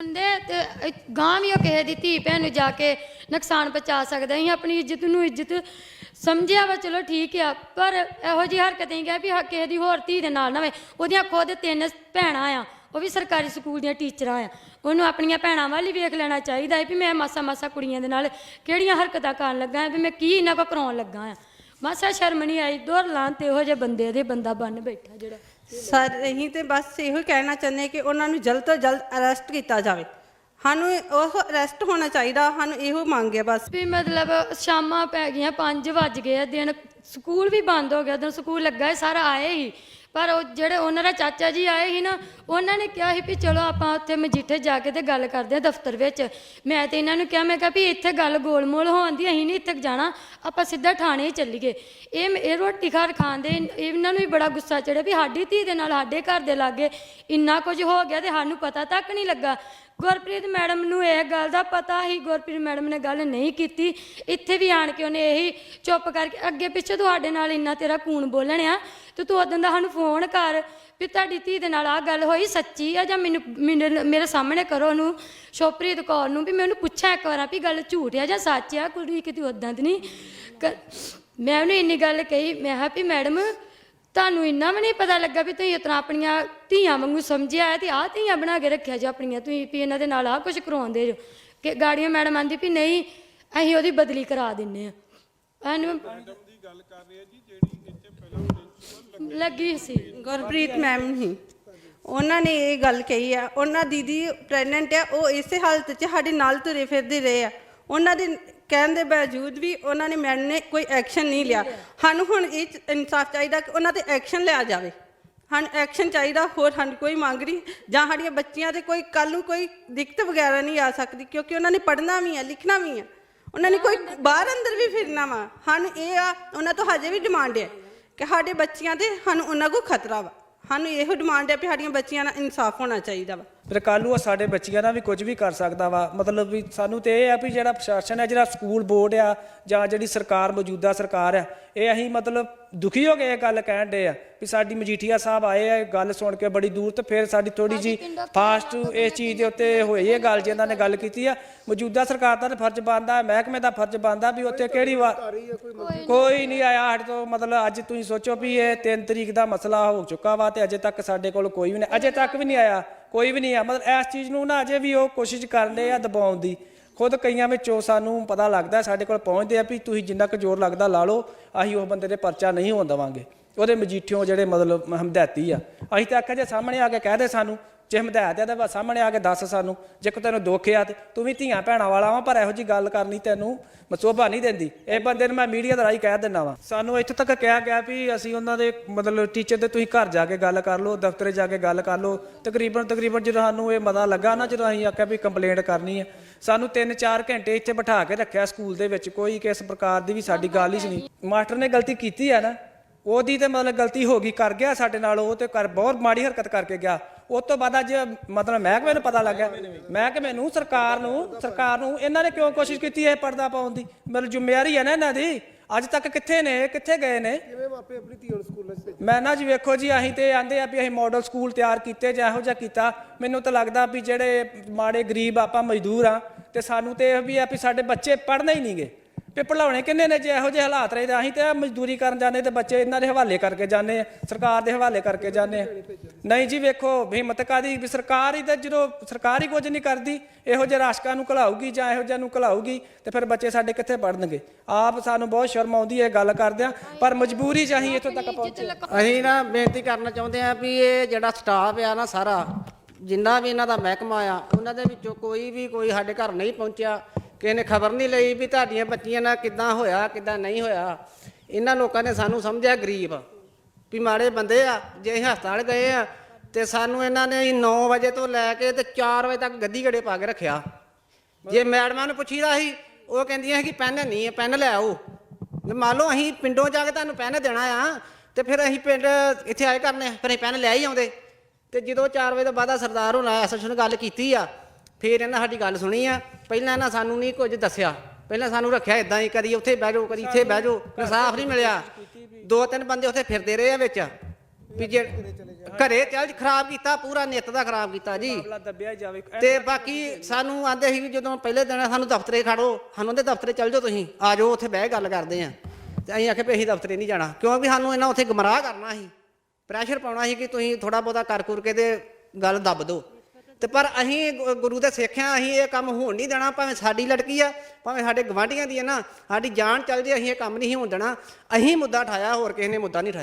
ਬੰਦੇ ਤੇ ਗਾਂ ਵੀ ਉਹ ਕਿਸੇ ਦੀ ਧੀ ਭੈਣ ਨੂੰ ਜਾ ਕੇ ਨੁਕਸਾਨ ਪਹੁੰਚਾ ਸਕਦਾ ਅਸੀਂ ਆਪਣੀ ਇੱਜ਼ਤ ਨੂੰ ਇੱਜ਼ਤ ਸਮਝਿਆ ਵਾ, ਚਲੋ ਠੀਕ ਆ, ਪਰ ਇਹੋ ਜੀ ਹਰਕਤ ਨਹੀਂ ਗਿਆ ਵੀ ਹ- ਕਿਸੇ ਦੀ ਹੋਰ ਧੀ ਦੇ ਨਾਲ ਨਾ ਹੋਵੇ। ਉਹਦੀਆਂ ਖੁਦ ਤਿੰਨ ਭੈਣਾਂ ਆ, ਉਹ ਵੀ ਸਰਕਾਰੀ ਸਕੂਲ ਦੀਆਂ ਟੀਚਰਾਂ ਆ। ਉਹਨੂੰ ਆਪਣੀਆਂ ਭੈਣਾਂ ਵੱਲ ਹੀ ਵੇਖ ਲੈਣਾ ਚਾਹੀਦਾ ਹੈ ਵੀ ਮੈਂ ਮਾਸਾ ਮਾਸਾ ਕੁੜੀਆਂ ਦੇ ਨਾਲ ਕਿਹੜੀਆਂ ਹਰਕਤਾਂ ਕਰਨ ਲੱਗਾ ਹਾਂ, ਵੀ ਮੈਂ ਕੀ ਇਹਨਾਂ ਕੋ ਕਰਾਉਣ ਲੱਗਾ ਆ ਮਾਸਾ ਸ਼ਰਮ ਨਹੀਂ ਆਈ ਦੋਰ ਲਾਂ ਤੇ ਇਹੋ ਜਿਹੇ ਬੰਦੇ ਦੇ ਬੰਦਾ ਬਣ ਬੈਠਾ ਜਿਹੜਾ। ਸਰ, ਅਸੀਂ ਤੇ ਬਸ ਇਹੋ ਹੀ ਕਹਿਣਾ ਚਾਹੁੰਦੇ ਹਾਂ ਕਿ ਉਹਨਾਂ ਨੂੰ ਜਲਦ ਤੋਂ ਜਲਦ ਅਰੈਸਟ ਕੀਤਾ ਜਾਵੇ। ਸਾਨੂੰ ਉਹ ਅਰੈਸਟ ਹੋਣਾ ਚਾਹੀਦਾ, ਸਾਨੂੰ ਇਹੋ ਮੰਗ ਹੈ ਬਸ। ਵੀ ਮਤਲਬ ਸ਼ਾਮਾਂ ਪੈ ਗਈਆਂ 5 ਵੱਜ ਗਏ ਆ, ਦਿਨ ਸਕੂਲ ਵੀ ਬੰਦ ਹੋ ਗਿਆ, ਦਿਨ ਸਕੂਲ ਲੱਗਾ ਸੀ ਸਾਰਾ ਆਏ ਹੀ। ਪਰ ਉਹ ਜਿਹੜੇ ਉਹਨਾਂ ਦਾ ਚਾਚਾ ਜੀ ਆਏ ਸੀ ਨਾ, ਉਹਨਾਂ ਨੇ ਕਿਹਾ ਸੀ ਵੀ ਚਲੋ ਆਪਾਂ ਉੱਥੇ ਮਜੀਠੇ ਜਾ ਕੇ ਤੇ ਗੱਲ ਕਰਦੇ ਆ ਦਫ਼ਤਰ ਵਿੱਚ। ਮੈਂ ਤੇ ਇਹਨਾਂ ਨੂੰ ਕਿਹਾ, ਮੈਂ ਕਿਹਾ ਵੀ ਇੱਥੇ ਗੱਲ ਗੋਲਮੋਲ ਹੋਣ ਦੀ, ਅਸੀਂ ਨਹੀਂ ਇੱਥੇ ਜਾਣਾ, ਆਪਾਂ ਸਿੱਧਾ ਥਾਣੇ ਹੀ ਚੱਲੀਏ। ਇਹ ਇਹ ਰੋਟੀ ਖਾਰ ਖਾਂਦੇ ਇਹ- ਇਹਨਾਂ ਨੂੰ ਵੀ ਬੜਾ ਗੁੱਸਾ ਚੜਿਆ ਵੀ ਸਾਡੀ ਧੀ ਦੇ ਨਾਲ ਸਾਡੇ ਘਰ ਦੇ ਲਾਗੇ ਇੰਨਾ ਕੁਝ ਹੋ ਗਿਆ ਤੇ ਸਾਨੂੰ ਪਤਾ ਤੱਕ ਨਹੀਂ ਲੱਗਾ। ਗੁਰਪ੍ਰੀਤ ਮੈਡਮ ਨੂੰ ਇਹ ਗੱਲ ਦਾ ਪਤਾ ਹੀ ਗੁਰਪ੍ਰੀਤ ਮੈਡਮ ਨੇ ਗੱਲ ਨਹੀਂ ਕੀਤੀ। ਇੱਥੇ ਵੀ ਆਣ ਕੇ ਉਹਨੇ ਇਹੀ ਚੁੱਪ ਕਰਕੇ ਅੱਗੇ ਪਿੱਛੇ ਤੁਹਾਡੇ ਨਾਲ ਇੰਨਾ ਤੇਰਾ ਕੂਣ ਆ, ਤੇ ਤੂੰ ਉਦੋਂ ਦਾ ਸਾਨੂੰ ਫੋਨ ਕਰ ਵੀ ਤੁਹਾਡੀ ਧੀ ਦੇ ਨਾਲ ਆਹ ਗੱਲ ਹੋਈ ਸੱਚੀ ਆ ਜਾਂ ਮੈਨੂੰ ਮੈਨੂੰ- ਮੇਰੇ ਸਾਹਮਣੇ ਕਰੋ ਉਹਨੂੰ ਸ਼ੋਪ੍ਰੀਤ ਕੌਰ ਨੂੰ ਵੀ ਮੈਂ ਉਹਨੂੰ ਪੁੱਛਾਂ ਇੱਕ ਵਾਰ ਵੀ ਗੱਲ ਝੂਠ ਆ ਜਾਂ ਸੱਚ ਆ, ਕੁੜੀ ਕਿਤੇ ਉਦਾਂ ਦੀ ਨਹੀਂ। ਕ- ਮੈਂ ਉਹਨੂੰ ਇੰਨੀ ਗੱਲ ਕਹੀ, ਮੈਂ ਕਿਹਾ ਵੀ ਮੈਡਮ ਤੁਹਾਨੂੰ ਇੰਨਾ ਵੀ ਨਹੀਂ ਪਤਾ ਲੱਗਾ ਵੀ ਤੁਸੀਂ ਇਤਨਾ ਆਪਣੀਆਂ ਧੀਆਂ ਵਾਂਗੂ ਸਮਝਿਆ ਹੈ ਤੇ ਆਹ ਧੀਆਂ ਬਣਾ ਕੇ ਰੱਖਿਆ ਜੋ ਆਪਣੀਆਂ। ਤੁਸੀਂ ਵੀ ਇਹਨਾਂ ਦੇ ਨਾਲ ਆਹ ਕੁਝ ਕਰਾਉਂਦੇ ਜੋ। ਕਿ ਗਾੜੀਆਂ ਮੈਡਮ ਆਂਦੀ ਵੀ ਨਹੀਂ ਅਸੀਂ ਉਹਦੀ ਬਦਲੀ ਕਰਾ ਦਿੰਨੇ ਆ। ਇਹਨੂੰ ਲੱਗੀ ਸੀ। ਗੁਰਪ੍ਰੀਤ ਮੈਮ ਹੀ। ਉਹਨਾਂ ਨੇ ਇਹ ਗੱਲ ਕਹੀ ਆ ਉਹਨਾਂ ਦੀਦੀ ਪ੍ਰੈਗਨੈਂਟ ਆ ਉਹ ਇਸੇ ਹਾਲਤ 'ਚ ਸਾਡੇ ਨਾਲ ਤੁਰੇ ਫਿਰਦੇ ਰਹੇ ਆ। ਉਹਨਾਂ ਦੇ ਕਹਿਣ ਦੇ ਬਾਵਜੂਦ ਵੀ ਉਹਨਾਂ ਨੇ ਮੈਡਮ ਨੇ ਕੋਈ ਐਕਸ਼ਨ ਨਹੀਂ ਲਿਆ। ਸਾਨੂੰ ਹੁਣ ਇਹ 'ਚ ਇਨਸਾਫ ਚਾਹੀਦਾ ਕਿ ਉਹਨਾਂ ਤੇ ਐਕਸ਼ਨ ਲਿਆ ਜਾਵੇ। ਸਾਨੂੰ ਐਕਸ਼ਨ ਚਾਹੀਦਾ ਹੋਰ ਸਾਨੂੰ ਕੋਈ ਮੰਗ ਨਹੀਂ। ਜਾਂ ਸਾਡੀਆਂ ਬੱਚੀਆਂ ਤੇ ਕੋਈ ਕੱਲ ਨੂੰ ਕੋਈ ਦਿੱਕਤ ਵਗੈਰਾ ਨਹੀਂ ਆ ਸਕਦੀ ਕਿਉਂਕਿ ਉਹਨਾਂ ਨੇ ਪੜ੍ਹਨਾ ਵੀ ਆ ਲਿਖਣਾ ਵੀ ਆ। ਉਹਨਾਂ ਨੇ ਕੋਈ ਬਾਹਰ ਅੰਦਰ ਵੀ ਫਿਰਨਾ ਵਾ। ਸਾਨੂੰ ਇਹ ਆ ਉਹਨਾਂ ਤੋਂ ਹਜੇ ਵੀ ਡਿਮਾਂਡ ਹੈ ਕਿ ਸਾਡੇ ਬੱਚੀਆਂ ਤੇ ਸਾਨੂੰ ਉਹਨਾਂ ਕੋ ਖਤਰਾ ਵਾ। ਸਾਨੂੰ ਇਹੋ ਡਿਮਾਂਡ ਹੈ ਕਿ ਸਾਡੀਆਂ ਬੱਚੀਆਂ ਨਾਲ ਇਨਸਾਫ ਹੋਣਾ ਚਾਹੀਦਾ ਵਾ। ਫਿਰ ਕੱਲ੍ਹ ਨੂੰ ਉਹ ਸਾਡੇ ਬੱਚਿਆਂ ਨਾਲ ਵੀ ਕੁਝ ਵੀ ਕਰ ਸਕਦਾ ਵਾ। ਮਤਲਬ ਵੀ ਸਾਨੂੰ ਤੇ ਇਹ ਆ ਵੀ ਜਿਹੜਾ ਪ੍ਰਸ਼ਾਸਨ ਹੈ ਜਿਹੜਾ ਸਕੂਲ ਬੋਰਡ ਆ ਜਾਂ ਜਿਹੜੀ ਸਰਕਾਰ ਮੌਜੂਦਾ ਸਰਕਾਰ ਆ ਇਹ ਅਸੀਂ ਮਤਲਬ ਦੁਖੀ ਹੋ ਗਏ ਇਹ ਗੱਲ ਕਹਿਣ ਦੇ ਆ ਵੀ ਸਾਡੀ ਮਜੀਠੀਆ ਸਾਹਿਬ ਆਏ ਆ ਗੱਲ ਸੁਣ ਕੇ ਬੜੀ ਦੂਰ ਤੇ ਫਿਰ ਸਾਡੀ ਥੋੜੀ ਜੀ ਫਾਸਟ ਇਸ ਚੀਜ਼ ਦੇ ਉੱਤੇ ਹੋਈ ਇਹ ਗੱਲ ਜਿਹਨਾਂ ਨੇ ਗੱਲ ਕੀਤੀ ਆ। ਮੌਜੂਦਾ ਸਰਕਾਰ ਦਾ ਤਾਂ ਫਰਜ਼ ਬਣਦਾ ਮਹਿਕਮੇ ਦਾ ਫਰਜ਼ ਬਣਦਾ ਵੀ ਉੱਥੇ ਕਿਹੜੀ ਵਾਰ ਕੋਈ ਨਹੀਂ ਆਇਆ ਸਾਡੇ ਤੋਂ ਮਤਲਬ ਅੱਜ ਤੁਸੀਂ ਸੋਚੋ ਵੀ ਇਹ 3 ਤਰੀਕ ਦਾ ਮਸਲਾ ਹੋ ਚੁੱਕਾ ਵਾ ਤੇ ਅਜੇ ਤੱਕ ਸਾਡੇ ਕੋਲ ਕੋਈ ਵੀ ਨਹੀਂ ਅਜੇ ਤੱਕ ਵੀ ਨਹੀਂ ਆਇਆ। ਕੋਈ ਵੀ ਨਹੀਂ ਆ। ਮਤਲਬ ਇਸ ਚੀਜ਼ ਨੂੰ ਨਾ ਅਜੇ ਵੀ ਉਹ ਕੋਸ਼ਿਸ਼ ਕਰਦੇ ਆ ਦਬਾਉਣ ਦੀ। ਖੁਦ ਕਈਆਂ ਵਿੱਚੋਂ ਸਾਨੂੰ ਪਤਾ ਲੱਗਦਾ, ਸਾਡੇ ਕੋਲ ਪਹੁੰਚਦੇ ਆ ਵੀ ਤੁਸੀਂ ਜਿੰਨਾ ਕੁ ਜ਼ੋਰ ਲੱਗਦਾ ਲਾ ਲਓ, ਅਸੀਂ ਉਹ ਬੰਦੇ ਦੇ ਪਰਚਾ ਨਹੀਂ ਹੋਣ ਦੇਵਾਂਗੇ। ਉਹਦੇ ਮਜੀਠਿਓ ਜਿਹੜੇ ਮਤਲਬ ਹਮਦੈਤੀ ਆ। ਅਸੀਂ ਤਾਂ ਆਖਿਆ ਜੇ ਸਾਹਮਣੇ ਆ ਕੇ ਕਹਿ ਦੇ ਸਾਨੂੰ ਜੇ ਹਮਦੈਤ ਆ ਤਾਂ ਬਸ ਸਾਹਮਣੇ ਆ ਕੇ ਦੱਸ ਸਾਨੂੰ, ਜੇ ਕੋ ਤੈਨੂੰ ਦੁੱਖ ਆ ਤੇ ਤੂੰ ਵੀ ਧੀਆਂ ਭੈਣਾਂ ਵਾਲਾ ਵਾਂ, ਪਰ ਇਹੋ ਜੀ ਗੱਲ ਕਰਨੀ ਤੈਨੂੰ ਮਸੋਭਾ ਨਹੀਂ ਦਿੰਦੀ। ਇਹ ਬੰਦੇ ਨੂੰ ਮੈਂ ਮੀਡੀਆ ਦੇ ਰਾਹੀਂ ਕਹਿ ਦਿੰਦਾ ਵਾਂ। ਸਾਨੂੰ ਇੱਥੋਂ ਤੱਕ ਕਿਹਾ ਗਿਆ ਵੀ ਅਸੀਂ ਉਹਨਾਂ ਦੇ ਮਤਲਬ ਟੀਚਰ ਦੇ ਤੁਸੀਂ ਘਰ ਜਾ ਕੇ ਗੱਲ ਕਰ ਲਓ, ਦਫ਼ਤਰੇ ਜਾ ਕੇ ਗੱਲ ਕਰ ਲਓ। ਤਕਰੀਬਨ ਤਕਰੀਬਨ ਜਦੋਂ ਸਾਨੂੰ ਇਹ ਮਤਾ ਲੱਗਾ ਨਾ, ਜਦੋਂ ਅਸੀਂ ਆਖਿਆ ਵੀ ਕੰਪਲੇਂਟ ਕਰਨੀ ਹੈ ਸਾਨੂੰ 3-4 ਘੰਟੇ ਇੱਥੇ ਬਿਠਾ ਕੇ ਰੱਖਿਆ ਸਕੂਲ ਦੇ ਵਿੱਚ। ਕੋਈ ਕਿਸ ਪ੍ਰਕਾਰ ਦੀ ਵੀ ਸਾਡੀ ਗੱਲ ਹੀ ਨਹੀਂ। ਮਾਸਟਰ ਨੇ ਗਲਤੀ ਕੀਤੀ ਹੈ ਨਾ, ਉਹਦੀ ਤੇ ਮਤਲਬ ਗਲਤੀ ਹੋ ਗਈ, ਕਰ ਗਿਆ ਸਾਡੇ ਨਾਲ, ਉਹ ਤੇ ਕਰ, ਬਹੁਤ ਮਾੜੀ ਹਰਕਤ ਕਰਕੇ ਗਿਆ। ਉਸ ਤੋਂ ਬਾਅਦ ਅੱਜ ਮਤਲਬ ਮਹਿਕਮੇ ਨੂੰ ਪਤਾ ਲੱਗਿਆ? ਮਹਿਕਮੇ ਨੂੰ ਸਰਕਾਰ ਨੂੰ ਸਰਕਾਰ ਨੂੰ ਇਹਨਾਂ ਨੇ ਕਿਉਂ ਕੋਸ਼ਿਸ਼ ਕੀਤੀ ਹੈ ਪਰਦਾ ਪਾਉਣ ਦੀ? ਮਤਲਬ ਜ਼ਿੰਮੇਵਾਰੀ ਹੈ ਨਾ ਇਹਨਾਂ ਦੀ? ਅੱਜ ਤੱਕ ਕਿੱਥੇ ਨੇ? ਕਿੱਥੇ ਗਏ ਨੇ? ਕਿਵੇਂ ਮਾਪੇ ਆਪਣੀ ਧੀ ਨੂੰ ਸਕੂਲਾਂ 'ਚ? ਮੈਂ ਨਾ ਜੀ ਵੇਖੋ ਜੀ ਅਸੀਂ ਤੇ ਆਂਦੇ ਆ ਵੀ ਅਸੀਂ ਮਾਡਲ ਸਕੂਲ ਤਿਆਰ ਕੀਤੇ ਜਾਂ ਇਹੋ ਜਿਹਾ ਕੀਤਾ। ਮੈਨੂੰ ਤਾਂ ਲੱਗਦਾ ਵੀ ਜਿਹੜੇ ਮਾੜੇ ਗਰੀਬ ਆਪਾਂ ਮਜ਼ਦੂਰ ਆ ਤੇ ਸਾਨੂੰ ਤੇ ਇਹ ਵੀ ਆ ਵੀ ਸਾਡੇ ਬੱਚੇ ਪੜ੍ਹਨੇ ਹੀ ਨਹੀਂਗੇ ਤੇ ਪੜਾਉਣੇ ਕਿੰਨੇ ਨੇ ਜੇ ਇਹੋ ਜਿਹੇ ਹਾਲਾਤ ਰਹੇ ਤਾਂ ਅਸੀਂ ਤੇ ਮਜ਼ਦੂਰੀ ਕਰਨ ਜਾਂਦੇ ਤੇ ਬੱਚੇ ਇਹਨਾਂ ਦੇ ਹਵਾਲੇ ਕਰਕੇ ਜਾਂਦੇ ਆ ਸਰਕਾਰ ਦੇ ਹਵਾਲੇ ਕਰਕੇ ਜਾਂਦੇ ਆ। ਨਹੀਂ ਜੀ ਵੇਖੋ ਹਿੰਮਤ ਕਾਦੀ ਵੀ ਸਰਕਾਰ ਹੀ ਤਾਂ ਜਦੋਂ ਸਰਕਾਰ ਹੀ ਕੁਝ ਨਹੀਂ ਕਰਦੀ ਇਹੋ ਜਿਹੇ ਰਾਸ਼ਕਾਂ ਨੂੰ ਘਲਾਊਗੀ ਜਾਂ ਇਹੋ ਜਿਹਾ ਨੂੰ ਘਲਾਊਗੀ ਤੇ ਫਿਰ ਬੱਚੇ ਸਾਡੇ ਕਿੱਥੇ ਪੜਨਗੇ ਆਪ ਸਾਨੂੰ ਬਹੁਤ ਸ਼ਰਮ ਆਉਂਦੀ ਹੈ ਗੱਲ ਕਰਦਿਆਂ ਪਰ ਮਜਬੂਰੀ ਚ ਅਸੀਂ ਇੱਥੋਂ ਤੱਕ ਪਹੁੰਚੇ। ਅਸੀਂ ਨਾ ਬੇਨਤੀ ਕਰਨਾ ਚਾਹੁੰਦੇ ਆ ਵੀ ਇਹ ਜਿਹੜਾ ਸਟਾਫ ਆ ਨਾ ਸਾਰਾ ਜਿੰਨਾ ਵੀ ਇਹਨਾਂ ਦਾ ਮਹਿਕਮਾ ਆ ਉਹਨਾਂ ਦੇ ਵਿੱਚੋਂ ਕੋਈ ਵੀ ਕੋਈ ਸਾਡੇ ਘਰ ਨਹੀਂ ਪਹੁੰਚਿਆ ਕਿਸੇ ਨੇ ਖਬਰ ਨਹੀਂ ਲਈ ਵੀ ਤੁਹਾਡੀਆਂ ਬੱਚੀਆਂ ਨਾਲ ਕਿੱਦਾਂ ਹੋਇਆ, ਕਿੱਦਾਂ ਨਹੀਂ ਹੋਇਆ। ਇਹਨਾਂ ਲੋਕਾਂ ਨੇ ਸਾਨੂੰ ਸਮਝਿਆ ਗਰੀਬ, ਵੀ ਮਾੜੇ ਬੰਦੇ ਆ, ਜੇ ਅਸੀਂ ਹਸਪਤਾਲ ਗਏ ਆ ਤੇ ਸਾਨੂੰ ਇਹਨਾਂ ਨੇ 9 ਵਜੇ ਤੋਂ ਲੈ ਕੇ ਤੇ 4 ਵਜੇ ਤੱਕ ਗੱਦੀ ਗੜੇ ਪਾ ਕੇ ਰੱਖਿਆ। ਜੇ ਮੈਡਮਾਂ ਨੂੰ ਪੁੱਛੀਦਾ ਸੀ, ਉਹ ਕਹਿੰਦੀਆਂ ਸੀ ਕਿ ਪੈਨ ਨਹੀਂ ਹੈ ਪੈਨ ਲੈ ਆਓ। ਮੰਨ ਲਓ ਅਸੀਂ ਪਿੰਡੋਂ ਜਾ ਕੇ ਤੁਹਾਨੂੰ ਪੈਨ ਦੇਣਾ ਆ, ਤੇ ਫਿਰ ਅਸੀਂ ਪਿੰਡ ਇੱਥੇ ਆਏ ਕਰਨੇ, ਫਿਰ ਅਸੀਂ ਪੈਨ ਲੈ ਹੀ ਆਉਂਦੇ। ਤੇ ਜਦੋਂ 4 ਵਜੇ ਤੋਂ ਬਾਅਦ ਸਰਦਾਰ ਹੋਣਾ ਐਸਐਸਓ ਨੇ ਗੱਲ ਕੀਤੀ ਆ ਫਿਰ ਇਹਨਾਂ ਸਾਡੀ ਗੱਲ ਸੁਣੀ ਆ। ਪਹਿਲਾਂ ਇਹਨਾਂ ਸਾਨੂੰ ਨਹੀਂ ਕੁਝ ਦੱਸਿਆ। ਪਹਿਲਾਂ ਸਾਨੂੰ ਰੱਖਿਆ ਇਦਾਂ ਹੀ ਕਦੀ ਉੱਥੇ ਬਹਿ ਜਾਓ ਕਦੀ ਇੱਥੇ ਬਹਿ ਜਾਓ ਇਨਸਾਫ ਨਹੀਂ ਮਿਲਿਆ। ਦੋ ਤਿੰਨ ਬੰਦੇ ਉੱਥੇ ਫਿਰਦੇ ਰਹੇ ਆ ਵਿੱਚ। ਵੀ ਜੇ ਘਰੇ ਚੱਲ ਖਰਾਬ ਕੀਤਾ ਪੂਰਾ ਨਿੱਤ ਦਾ ਖਰਾਬ ਕੀਤਾ ਜੀ। ਤੇ ਬਾਕੀ ਸਾਨੂੰ ਆਂਦੇ ਸੀ ਵੀ ਜਦੋਂ ਪਹਿਲੇ ਦਿਨ ਸਾਨੂੰ ਦਫ਼ਤਰੇ ਖੜੋ ਸਾਨੂੰ ਦੇ ਦਫ਼ਤਰੇ ਚੱਲ ਜਾਓ ਤੁਸੀਂ ਆ ਜਾਓ ਉੱਥੇ ਬਹਿ ਗੱਲ ਕਰਦੇ ਆ। ਤੇ ਅਸੀਂ ਆਖੇ ਵੀ ਅਸੀਂ ਦਫ਼ਤਰੇ ਨਹੀਂ ਜਾਣਾ ਕਿਉਂਕਿ ਸਾਨੂੰ ਇਹਨਾਂ ਉੱਥੇ ਗਮਰਾਹ ਕਰਨਾ ਸੀ। ਪ੍ਰੈਸ਼ਰ ਪਾਉਣਾ ਸੀ ਕਿ ਤੁਸੀਂ ਥੋੜਾ ਬਹੁਤਾ ਕਰ ਕੁਰ ਕੇ ਤੇ ਗੱਲ ਦੱਬ ਦਿਓ। ਤੇ ਪਰ ਅਸੀਂ ਗੁ- ਗੁਰੂ ਦੇ ਸਿੱਖ ਹਾਂ ਅਸੀਂ ਇਹ ਕੰਮ ਹੋਣ ਨਹੀਂ ਦੇਣਾ, ਭਾਵੇਂ ਸਾਡੀ ਲੜਕੀ ਆ, ਭਾਵੇਂ ਸਾਡੇ ਗਵਾਂਢੀਆਂ ਦੀ ਹੈ ਨਾ, ਸਾਡੀ ਜਾਨ ਚੱਲ ਜੇ ਅਸੀਂ ਇਹ ਕੰਮ ਨਹੀਂ ਹੋਣ ਦੇਣਾ, ਅਸੀਂ ਮੁੱਦਾ ਠਾਇਆ, ਹੋਰ ਕਿਸੇ ਨੇ ਮੁੱਦਾ ਨਹੀਂ ਠਾਇਆ।